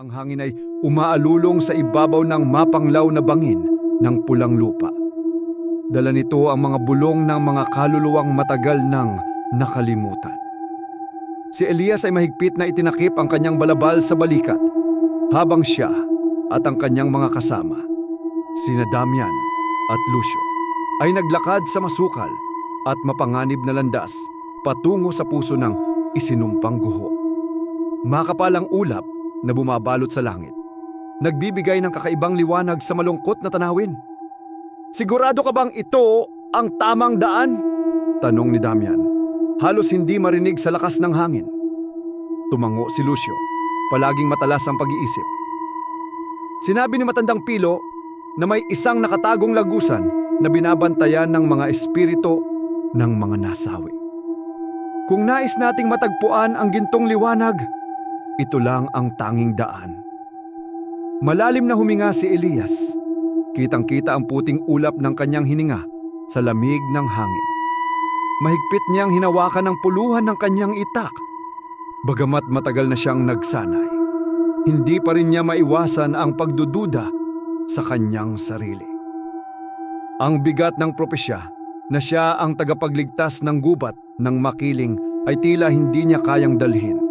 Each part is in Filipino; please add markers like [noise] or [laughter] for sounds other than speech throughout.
Ang hangin ay umaalulong sa ibabaw ng mapanglaw na bangin ng pulang lupa. Dala nito ang mga bulong ng mga kaluluwang matagal nang nakalimutan. Si Elias ay mahigpit na itinakip ang kanyang balabal sa balikat habang siya at ang kanyang mga kasama, sina Damian at Lucio, ay naglakad sa masukal at mapanganib na landas patungo sa puso ng isinumpang guho. Makapalang ulap na bumabalot sa langit. Nagbibigay ng kakaibang liwanag sa malungkot na tanawin. Sigurado ka bang ito ang tamang daan? Tanong ni Damian. Halos hindi marinig sa lakas ng hangin. Tumango si Lucio, palaging matalas ang pag-iisip. Sinabi ni matandang Pilo na may isang nakatagong lagusan na binabantayan ng mga espiritu ng mga nasawi. Kung nais nating matagpuan ang gintong liwanag, ito lang ang tanging daan. Malalim na huminga si Elias. Kitang-kita ang puting ulap ng kanyang hininga sa lamig ng hangin. Mahigpit niyang hinawakan ang puluhan ng kanyang itak. Bagamat matagal na siyang nagsanay, hindi pa rin niya maiwasan ang pagdududa sa kanyang sarili. Ang bigat ng propesya na siya ang tagapagligtas ng gubat ng makiling ay tila hindi niya kayang dalhin.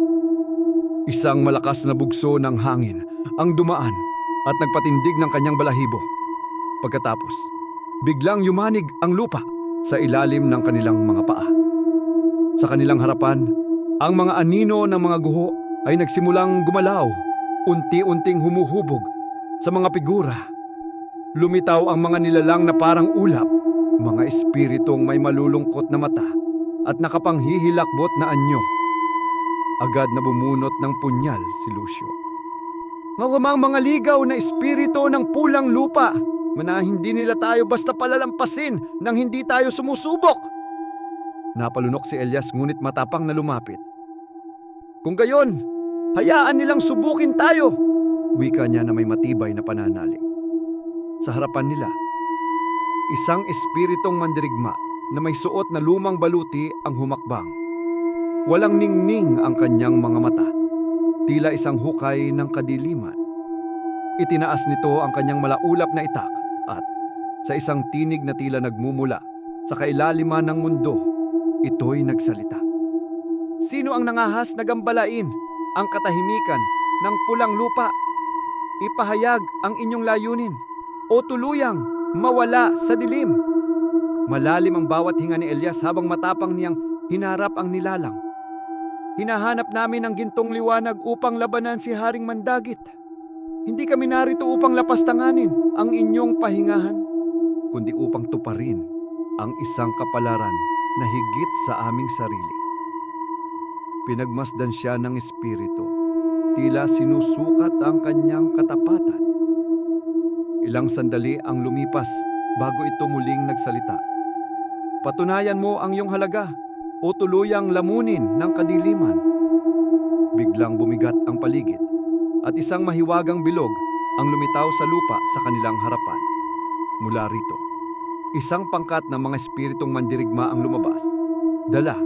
Isang malakas na bugso ng hangin ang dumaan at nagpatindig ng kanyang balahibo. Pagkatapos, biglang yumanig ang lupa sa ilalim ng kanilang mga paa. Sa kanilang harapan, ang mga anino ng mga guho ay nagsimulang gumalaw, unti-unting humuhubog sa mga figura. Lumitaw ang mga nilalang na parang ulap, mga espiritong may malulungkot na mata at nakapanghihilakbot na anyo. Agad na bumunot ng punyal si Lucio. Maramang mga ligaw na espiritu ng pulang lupa, mana hindi nila tayo basta palalampasin nang hindi tayo sumusubok. Napalunok si Elias ngunit matapang na lumapit. Kung gayon, hayaan nilang subukin tayo. Wika niya na may matibay na pananalig. Sa harapan nila, isang espiritong mandirigma na may suot na lumang baluti ang humakbang. Walang ningning ang kanyang mga mata. Tila isang hukay ng kadiliman. Itinaas nito ang kanyang malaulap na itak at sa isang tinig na tila nagmumula sa kailaliman ng mundo, ito'y nagsalita. Sino ang nangahas na gambalain ang katahimikan ng pulang lupa? Ipahayag ang inyong layunin o tuluyang mawala sa dilim. Malalim ang bawat hinga ni Elias habang matapang niyang hinarap ang nilalang. Hinahanap namin ang gintong liwanag upang labanan si Haring Mandagit. Hindi kami narito upang lapastanganin ang inyong pahingahan, kundi upang tuparin ang isang kapalaran na higit sa aming sarili. Pinagmasdan siya ng espiritu, tila sinusukat ang kanyang katapatan. Ilang sandali ang lumipas bago ito muling nagsalita. Patunayan mo ang iyong halaga o tuluyang lamunin ng kadiliman. Biglang bumigat ang paligid at isang mahiwagang bilog ang lumitaw sa lupa sa kanilang harapan. Mula rito, isang pangkat ng mga espiritong mandirigma ang lumabas. Dala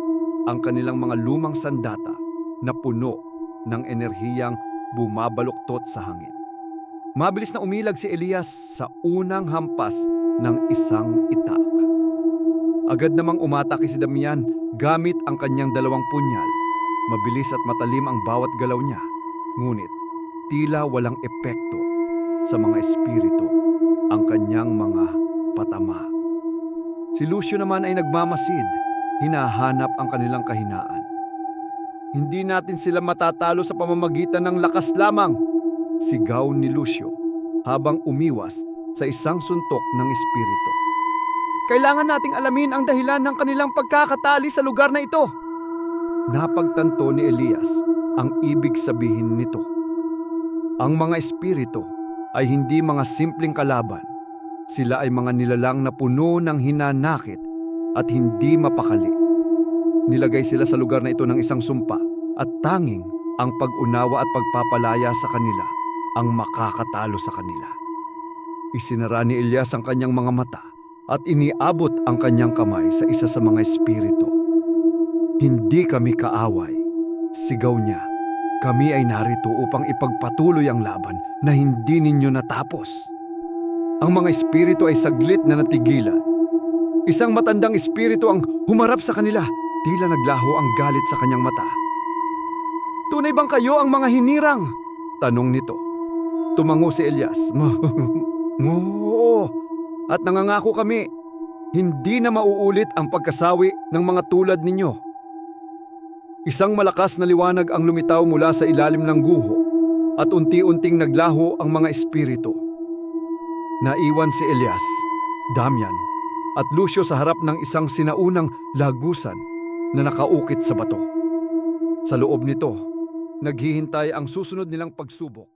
ang kanilang mga lumang sandata na puno ng enerhiyang bumabaluktot sa hangin. Mabilis na umilag si Elias sa unang hampas ng isang itak. Agad namang umatake si Damian gamit ang kanyang dalawang punyal. Mabilis at matalim ang bawat galaw niya. Ngunit tila walang epekto sa mga espiritu ang kanyang mga patama. Si Lucio naman ay nagmamasid, hinahanap ang kanilang kahinaan. Hindi natin sila matatalo sa pamamagitan ng lakas lamang, sigaw ni Lucio habang umiwas sa isang suntok ng espiritu. Kailangan nating alamin ang dahilan ng kanilang pagkakatali sa lugar na ito. Napagtanto ni Elias ang ibig sabihin nito. Ang mga espiritu ay hindi mga simpleng kalaban. Sila ay mga nilalang na puno ng hinanakit at hindi mapakali. Nilagay sila sa lugar na ito ng isang sumpa at tanging ang pag-unawa at pagpapalaya sa kanila ang makakatalo sa kanila. Isinara ni Elias ang kanyang mga mata at iniabot ang kanyang kamay sa isa sa mga espiritu. Hindi kami kaaway, sigaw niya kami ay narito upang ipagpatuloy ang laban na hindi ninyo natapos. Ang mga espiritu ay saglit na natigilan. Isang matandang espiritu ang humarap sa kanila, tila naglaho ang galit sa kanyang mata. Tunay bang kayo ang mga hinirang? Tanong nito. Tumango si Elias. [laughs] Oo. At nangangako kami, hindi na mauulit ang pagkasawi ng mga tulad ninyo. Isang malakas na liwanag ang lumitaw mula sa ilalim ng guho at unti-unting naglaho ang mga espiritu. Naiwan si Elias, Damian at Lucio sa harap ng isang sinaunang lagusan na nakaukit sa bato. Sa loob nito, naghihintay ang susunod nilang pagsubok.